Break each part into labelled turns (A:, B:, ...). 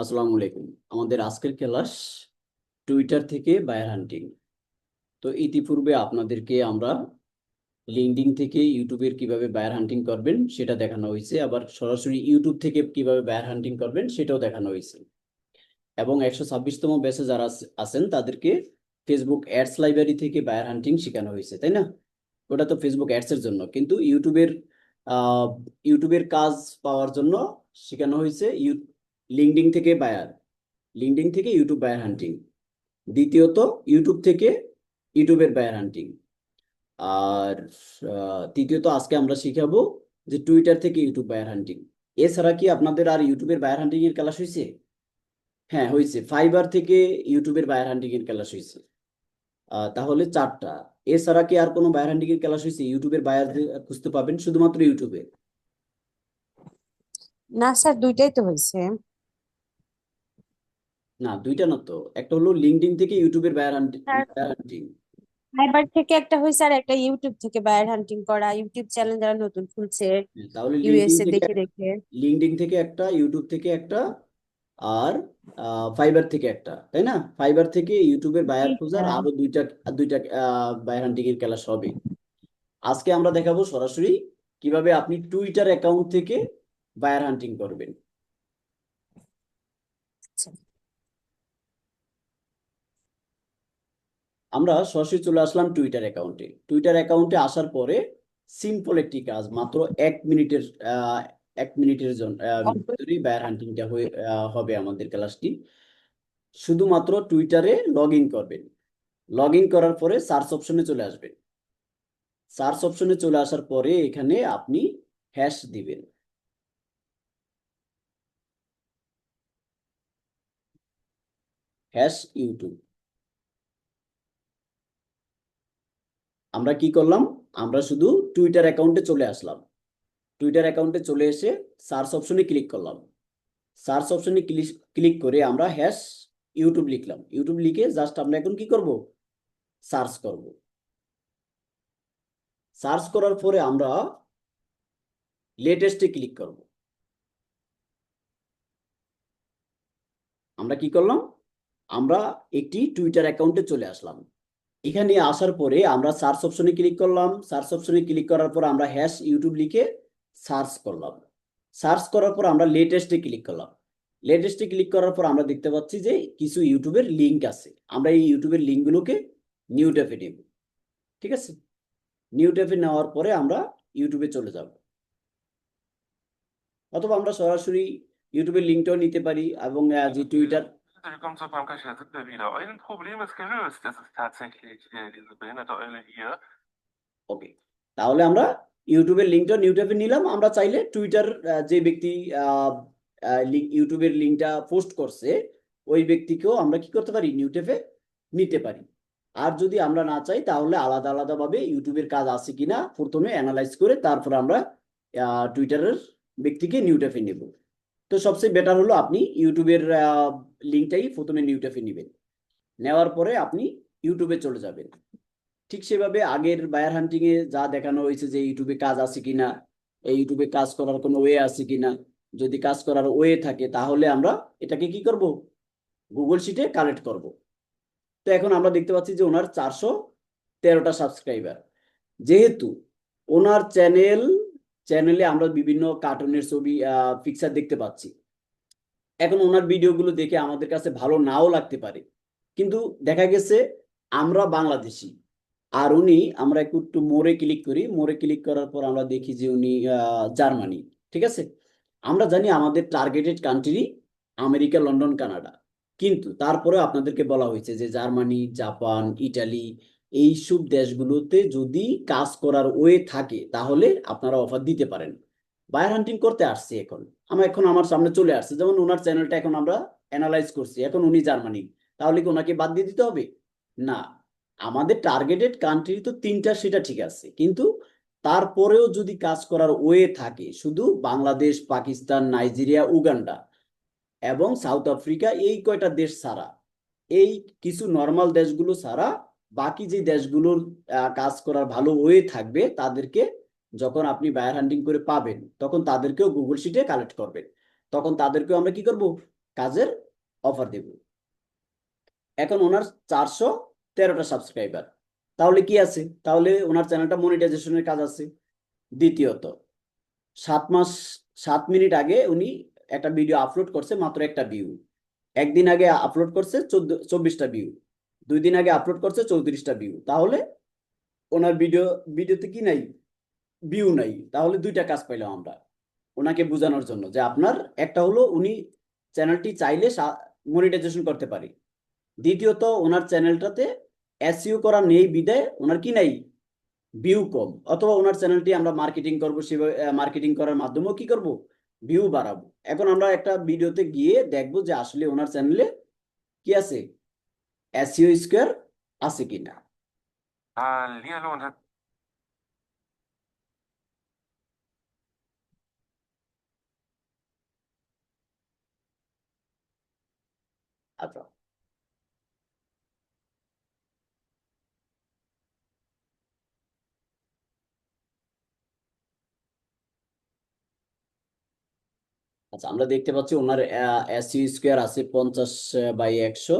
A: আসসালামু আলাইকুম। আমাদের আজকের ক্লাস টুইটার থেকে বায়ার হান্টিং। তো ইতিপূর্বে আপনাদেরকে আমরা লিঙ্কডিন থেকে ইউটিউবের কীভাবে বায়ার হান্টিং করবেন সেটা দেখানো হয়েছে, আবার সরাসরি ইউটিউব থেকে কীভাবে বায়ার হান্টিং করবেন সেটাও দেখানো হয়েছে। এবং একশো ছাব্বিশতম ব্যাচে যারা আছেন তাদেরকে ফেসবুক অ্যাডস লাইব্রেরি থেকে বায়ার হান্টিং শেখানো হয়েছে, তাই না? ওটা তো ফেসবুক অ্যাডস এর জন্য। কিন্তু ইউটিউবের ইউটিউবের কাজ পাওয়ার জন্য শেখানো হয়েছে ইউ লিঙ্কডিন থেকে বায়ার লিঙ্কডিন থেকে ইউটিউব বায়ার হান্টিং দ্বিতীয়ত ইউটিউব থেকে ইউটিউবের বায়ার হান্টিং আর তৃতীয়ত আজকে আমরা শিখাবো যে টুইটার থেকে ইউটিউব বায়ার হান্টিং এছাড়া কি আপনাদের আর ইউটিউবের বায়ার হান্টিং এর ক্লাস হয়েছে? হ্যাঁ হয়েছে ফাইবার থেকে ইউটিউবের বায়ার হান্টিং এর ক্লাস হয়েছে তাহলে চারটা, এছাড়া কি আর কোনো বায়ার হান্টিং এর ক্লাস হয়েছে? ইউটিউবের বায়ার খুঁজতে পাবেন শুধুমাত্র ইউটিউবে
B: না স্যার, দুইটাই তো হয়েছে।
A: না দুইটা না তো। একটা হলো লিঙ্কডিন থেকে ইউটিউবের বায়ার হান্টিং
B: ফাইবার থেকে একটা হয়েছে আর একটা ইউটিউব থেকে বায়ার হান্টিং করা। ইউটিউব চ্যানেল যারা নতুন খুলছে
A: হ্যাঁ, তাহলে
B: ইউএসএ
A: থেকে
B: দেখে দেখে।
A: লিঙ্কডিন থেকে একটা ইউটিউব থেকে একটা আর ফাইবার থেকে একটা তাই না? ফাইবার থেকে ইউটিউবের বায়ার খোঁজার আরও দুইটা দুইটা বায়ার হান্টিং এর ক্লাস হবে আজকে আমরা দেখাবো সরাসরি কীভাবে আপনি টুইটার অ্যাকাউন্ট থেকে বায়ার হান্টিং করবেন। আমরা সরাসরি চলে আসলাম টুইটার অ্যাকাউন্টে টুইটার অ্যাকাউন্টে আসার পরে সিম্পল একটি কাজ, মাত্র এক মিনিটের এক মিনিটের জন্য বায়ার হান্টিংটা হয়ে হবে আমাদের ক্লাসটি শুধুমাত্র টুইটারে লগ ইন করবেন। লগ ইন করার পরে সার্চ অপশনে চলে আসবেন। সার্চ অপশনে চলে আসার পরে এখানে আপনি হ্যাশ দিবেন। হ্যাশ ইউটিউব আমরা কি করলাম? আমরা শুধু টুইটার অ্যাকাউন্টে চলে আসলাম। টুইটার অ্যাকাউন্টে চলে এসে সার্চ অপশনে ক্লিক করলাম। সার্চ অপশনে ক্লিক ক্লিক করে আমরা হ্যাশ ইউটিউব লিখলাম। ইউটিউব লিখে জাস্ট আমরা এখন কি করব? সার্চ করব। সার্চ করার পরে আমরা লেটেস্টে ক্লিক করব। আমরা কি করলাম? আমরা একটি টুইটার অ্যাকাউন্টে চলে আসলাম। এখানে আসার পরে আমরা সার্চ অপশনে ক্লিক করলাম। সার্চ অপশনে ক্লিক করার পর আমরা হ্যাশ ইউটিউব লিখে সার্চ করলাম। সার্চ করার পর আমরা লেটেস্টে ক্লিক করলাম। লেটেস্টে ক্লিক করার পর আমরা দেখতে পাচ্ছি যে কিছু ইউটিউবের লিঙ্ক আছে। আমরা এই ইউটিউবের লিঙ্কগুলোকে নিউ ট্যাপে নেব। ঠিক আছে? নিউ ট্যাপে নেওয়ার পরে আমরা ইউটিউবে চলে যাব। অথবা আমরা সরাসরি ইউটিউবের লিঙ্কটাও নিতে পারি এবং যে Twitter
C: Willkommen zu Bankascher sind wir wieder. Euer Problem ist gelöst. Das ist tatsächlich äh, diese behinderte Eule hier.
A: Okay তাহলে আমরা ইউটিউবের লিঙ্কটা নিউ ট্যাবে নিলাম আমরা চাইলে টুইটার যে ব্যক্তি ইউটিউবের লিঙ্কটা পোস্ট করছে ওই ব্যক্তিকেও আমরা কি করতে পারি নিউ ট্যাবে নিতে পারি আর যদি আমরা না চাই তাহলে আলাদা আলাদাভাবে ইউটিউবের কাজ আছে কিনা প্রথমে অ্যানালাইজ করে তারপর আমরা টুইটারের ব্যক্তিকে নিউ ট্যাবে নেব তো সবচেয়ে বেটার হলো আপনি ইউটিউবের লিঙ্কটাই প্রথমে নিউ ট্যাবে নেবেন। নেওয়ার পরে আপনি ইউটিউবে চলে যাবেন। ঠিক সেভাবে আগের বায়ার হান্টিং এ যা দেখানো হয়েছে যে ইউটিউবে কাজ আছে কিনা, এই ইউটিউবে কাজ করার কোনো ওয়ে আছে কিনা, যদি কাজ করার ওয়ে থাকে তাহলে আমরা এটাকে কি করব? গুগল শিটে কালেক্ট করব। তো এখন আমরা দেখতে পাচ্ছি যে ওনার চারশো তেরোটা সাবস্ক্রাইবার যেহেতু ওনার চ্যানেল চ্যানেলে আমরা বিভিন্ন কার্টুনের ছবি পিকচার দেখতে পাচ্ছি। এখন ওনার ভিডিওগুলো দেখে আমাদের কাছে ভালো নাও লাগতে পারে। কিন্তু দেখা গেছে আমরা বাংলাদেশি আর উনি, আমরা একটু মোড়ে ক্লিক করি। মোড়ে ক্লিক করার পর আমরা দেখি যে উনি জার্মানি, ঠিক আছে? আমরা জানি আমাদের targeted country America, London, Canada. কিন্তু তারপরে আপনাদেরকে বলা হয়েছে যে জার্মানি, জাপান, ইটালি এইসব দেশগুলোতে যদি কাজ করার ওয়ে থাকে, তাহলে আপনারা অফার দিতে পারেন। বায়ার হান্টিং করতে আসছে এখন। আমার এখন আমার সামনে চলে আসছে। যেমন ওনার চ্যানেলটা এখন আমরা অ্যানালাইজ করছি। এখন উনি জার্মানি তাহলে কি ওনাকে বাদ দিয়ে দিতে হবে? না। আমাদের টার্গেটেড কান্ট্রি তো তিনটা, সেটা ঠিক আছে। কিন্তু তারপরেও যদি কাজ করার ওয়ে থাকে, শুধু বাংলাদেশ, পাকিস্তান, নাইজেরিয়া, উগান্ডা এবং সাউথ আফ্রিকা, এই কয়টা দেশ ছাড়া, এই কিছু নর্মাল দেশগুলো ছাড়া বাকি যে দেশগুলোর কাজ করার ভালো ওয়ে থাকবে, তাদেরকে যখন আপনি বায়ার হান্টিং করে পাবেন, তখন তাদেরকেও গুগল শিটে কালেক্ট করবেন। তখন তাদেরকেও আমরা কি করব? কাজের অফার দেব। এখন ওনার চারশো তেরোটা সাবস্ক্রাইবার তাহলে কি আছে? তাহলে ওনার চ্যানেলটা মনিটাইজেশনের কাজ আছে। দ্বিতীয়ত, সাত মাস, সাত মিনিট আগে উনি একটা ভিডিও আপলোড করছে মাত্র একটা ভিউ একদিন আগে আপলোড করছে চোদ্দ, চব্বিশটা ভিউ দুই দিন আগে আপলোড করছে চৌত্রিশটা ভিউ তাহলে ওনার ভিডিও ভিডিওতে কি নাই? ভিউ নাই, তাহলে দুইটা কাজ পাইলাম আমরা। ওনাকে বোঝানোর জন্য যে আপনার একটা হলো উনি চ্যানেলটি চাইলে মনিটাইজেশন করতে পারে। দ্বিতীয়ত, ওনার চ্যানেলটাতে এসইও করা নেই বিদায়, ওনার কি নাই? ভিউ কম। অথবা ওনার চ্যানেলটি আমরা মার্কেটিং করব সেভাবে মার্কেটিং করার মাধ্যমেও কি করব? ভিউ বাড়াবো। এখন আমরা একটা ভিডিওতে গিয়ে দেখব যে আসলে ওনার চ্যানেলে কি আছে? এসইও স্কোয়ার আছে কিনা।
C: Und
A: আচ্ছা আমরা দেখতে পাচ্ছি ওনার এসইও স্কোয়ার আছে পঞ্চাশ বাই একশো,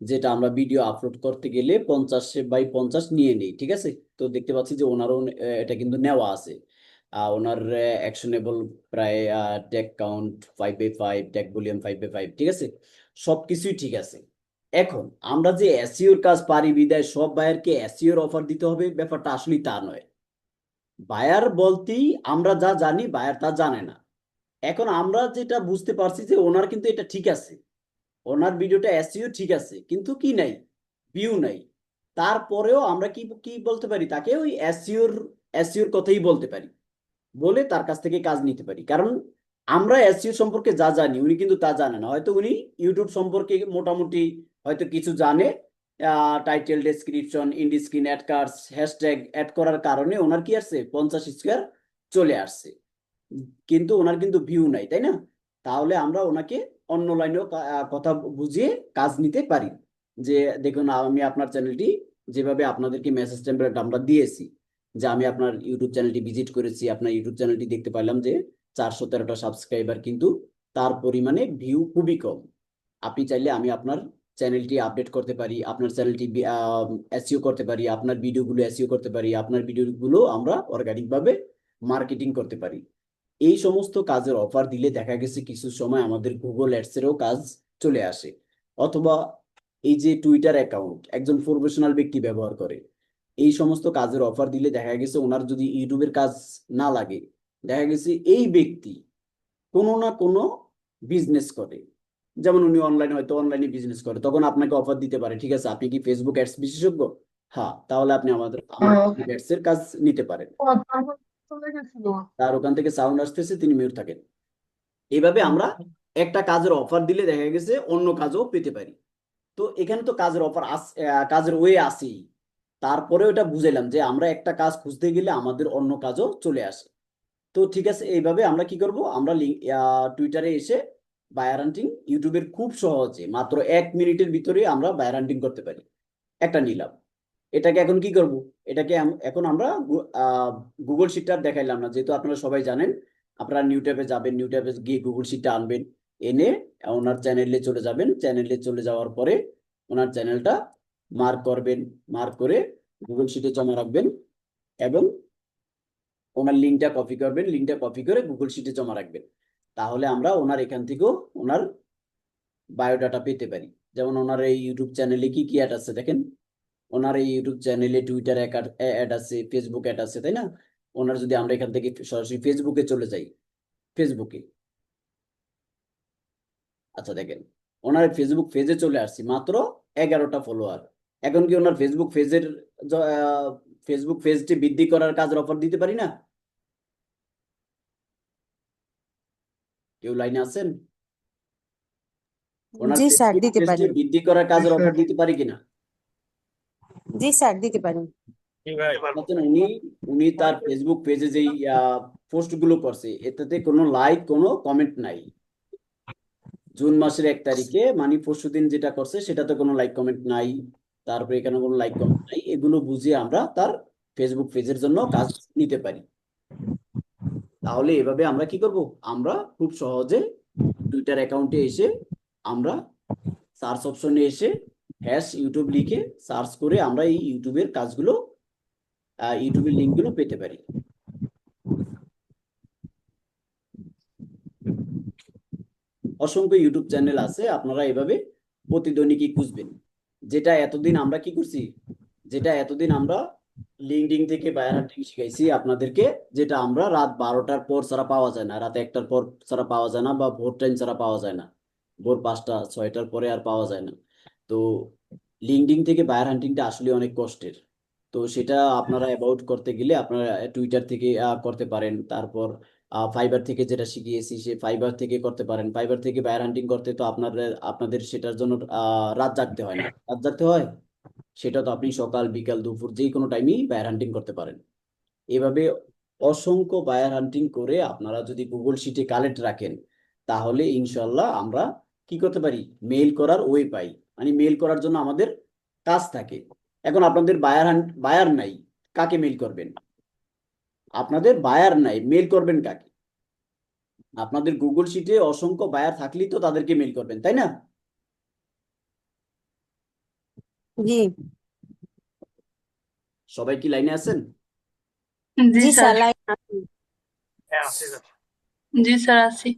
A: যেটা আমরা ভিডিও আপলোড করতে গেলে পঞ্চাশ বাই পঞ্চাশ নিয়ে নেই, ঠিক আছে? তো দেখতে পাচ্ছি যে ওনারও এটা কিন্তু নেওয়া আছে। ওনার অ্যাকশনেবল প্রায় tag count five by five tag volume five by five ঠিক আছে? সব কিছুই ঠিক আছে। এখন আমরা যে এসইওর কাজ পারি বিদায়, সব বায়ারকে এসইওর অফার দিতে হবে, ব্যাপারটা আসলেই তা নয়। বায়ার বলতেই আমরা যা জানি, বায়ার তা জানে না। এখন আমরা যেটা বুঝতে পারছি যে ওনার কিন্তু এটা ঠিক আছে। ওনার ভিডিওটা এসইও ঠিক আছে, কিন্তু কি নাই? ভিউ নাই। তারপরেও আমরা কি কি বলতে পারি? তাকে ওই এসইওর এসইওর কথাই বলতে পারি। বলে তার কাছ থেকে কাজ নিতে পারি। কারণ আমরা এসইও সম্পর্কে যা জানি, উনি কিন্তু তা জানে না। হয়তো উনি ইউটিউব সম্পর্কে মোটামুটি হয়তো কিছু জানে title description end screen add cards hashtag add করার কারণে ওনার কি আসছে? পঞ্চাশ স্কোয়ার চলে আসছে। কিন্তু ওনার কিন্তু ভিউ নাই, তাই না? তাহলে আমরা ওনাকে অন্য লাইনেও কথা বুঝিয়ে কাজ নিতে পারি। যে দেখুন, আমি আপনার চ্যানেলটি যেভাবে আপনাদেরকে মেসেজ টেমপ্লেট আমরা দিয়েছি, যে আমি আপনার ইউটিউব চ্যানেলটি ভিজিট করেছি, আপনার ইউটিউব চ্যানেলটি দেখতে পাইলাম যে চারশো তেরোটা সাবস্ক্রাইবার কিন্তু তার পরিমাণে ভিউ খুবই কম। আপনি চাইলে আমি আপনার চ্যানেলটি আপডেট করতে পারি, আপনার চ্যানেলটি এসইও করতে পারি, আপনার ভিডিওগুলো এসইও করতে পারি, আপনার ভিডিওগুলো আমরা অর্গানিকভাবে মার্কেটিং করতে পারি। এই সমস্ত কাজের অফার দিলে দেখা গেছে কিছু সময় আমাদের গুগল অ্যাডসেরও কাজ চলে আসে। অথবা এই যে টুইটার অ্যাকাউন্ট একজন প্রফেশনাল ব্যক্তি ব্যবহার করে, এই সমস্ত কাজের অফার দিলে দেখা গেছে ওনার যদি ইউটিউবের কাজ না লাগে দেখা গেছে এই ব্যক্তি কোনো না কোনো বিজনেস করে। যেমন উনি অনলাইনে হয়তো অনলাইনে বিজনেস করে তখন আপনাকে অফার দিতে পারে ঠিক আছে আপনি কি ফেসবুক অ্যাডস বিশেষজ্ঞ? হ্যাঁ তাহলে আপনি আমাদের অ্যাডস এর কাজ নিতে পারেন। তার ওখান থেকে সাউন্ড আসতেছে তিনি মিউট থাকেন। এইভাবে আমরা একটা কাজের অফার দিলে দেখা গেছে অন্য কাজও পেতে পারি। তো এখানে তো কাজের অফার কাজের ওয়ে আসেই তারপরে ওটা বুঝাইলাম যে আমরা একটা কাজ খুঁজতে গেলে আমাদের অন্য কাজও চলে আসে। তো ঠিক আছে, এইভাবে আমরা কি করব? আমরা টুইটারে এসে বায়ার হান্টিং ইউটিউবের খুব সহজে, মাত্র এক মিনিটের ভিতরে আমরা বায়ার হান্টিং করতে পারি। একটা নিলাম। এটাকে এখন কি করব? এটাকে এখন আমরা গুগল শিটটা দেখাইলাম না। যেহেতু আপনারা সবাই জানেন, আপনারা নিউ ট্যাবে যাবেন নিউ ট্যাবে গিয়ে গুগল শিটটা আনবেন। এনে ওনার চ্যানেলে চলে যাবেন। চ্যানেলে চলে যাওয়ার পরে ওনার চ্যানেলটা মার্ক করবেন। মার্ক করে গুগল শিটে জমা রাখবেন। এবং ওনার লিঙ্কটা কপি করবেন লিঙ্কটা কপি করে গুগল শিটে জমা রাখবেন। তাহলে আমরা ওনার এখান থেকেও ওনার বায়োডাটা পেতে পারি। যেমন ওনার এই ইউটিউব চ্যানেলে কি কি অ্যাড আছে দেখেন? ওনার এই ইউটিউব চ্যানেলে টুইটার অ্যাড আছে ফেসবুক অ্যাড আছে, তাই না? ওনার যদি আমরা এখান থেকে সরাসরি ফেসবুকে চলে যাই ফেসবুকে আচ্ছা দেখেন, ওনার ফেসবুক পেজে চলে আসছি, মাত্র এগারোটা ফলোয়ার এখন কি ওনার ফেসবুক পেজের ফেসবুক পেজটি বৃদ্ধি করার কাজের অফার দিতে পারি না? কেউ লাইনে আছেন?
B: জি স্যার দিতে পারি।
A: বৃদ্ধি করার কাজের
D: জি,
A: অফার দিতে পারি কিনা?
B: জি স্যার দিতে পারি।
A: উনি উনি তার ফেসবুক পেজে যেই পোস্টগুলো করছে এটাতে কোনো লাইক কোনো কমেন্ট নাই। জুন মাসের এক তারিখে মানে পরশুদিন যেটা করছে সেটাতে কোনো লাইক কমেন্ট নাই। তারপরে এখানে কোনো লাইক কমেন্ট নাই। এগুলো বুঝে আমরা তার ফেসবুক পেজের জন্য কাজ নিতে পারি। তাহলে এভাবে আমরা কি করব? আমরা খুব সহজে টুইটার অ্যাকাউন্টে এসে আমরা সার্চ অপশনে এসে হ্যাশ ইউটিউব লিখে সার্চ করে আমরা এই ইউটিউবের কাজগুলো ইউটিউবের লিঙ্কগুলো পেতে পারি। অসংখ্য ইউটিউব চ্যানেল আছে, আপনারা এভাবে প্রতিদৈনিকই খুঁজবেন? যেটা এতদিন আমরা কি করছি? যেটা এতদিন আমরা লিঙ্কডিন থেকে বায়ার হান্টিং শিখাইছি আপনাদেরকে, যেটা আমরা রাত বারোটার পর ছাড়া পাওয়া যায় না। রাত একটার পর ছাড়া পাওয়া যায় না বা ভোর টাইম ছাড়া পাওয়া যায় না। ভোর পাঁচটা, ছয়টার পরে আর পাওয়া যায় না। তো লিঙ্কডিন থেকে বায়ার হান্টিংটা আসলে অনেক কষ্টের। তো সেটা আপনারা অ্যাবাউট করতে গেলে আপনারা টুইটার থেকে করতে পারেন। তারপর ফাইবার থেকে যেটা শিখিয়েছি সে ফাইবার থেকে করতে পারেন। ফাইবার থেকে বায়ার হান্টিং করতে তো আপনাদের আপনাদের সেটার জন্য রাত জাগতে হয় না। রাত জাগতে হয়? সেটা তো আপনি সকাল, বিকাল, দুপুর যে কোনো টাইমেই বায়ার হান্টিং করতে পারেন। এভাবে অসংখ্য বায়ার হান্টিং করে আপনারা যদি গুগল শিটে কালেক্ট রাখেন, তাহলে ইনশাল্লাহ আমরা কি করতে পারি? মেইল করার ওয়ে পাই। মানে মেইল করার জন্য আমাদের কাজ থাকে। এখন আপনাদের বায়ার বায়ার নাই, কাকে মেইল করবেন? আপনাদের বায়ার নাই মেইল করবেন কাকে? আপনাদের গুগল শিটে অসংখ্য বায়ার থাকলেই তো তাদেরকে মেইল করবেন, তাই না?
B: জি।
A: সবাই কি লাইনে আছেন?
B: জি স্যার। লাইন আছি
D: হ্যাঁ আছে।
E: জি স্যার আছি।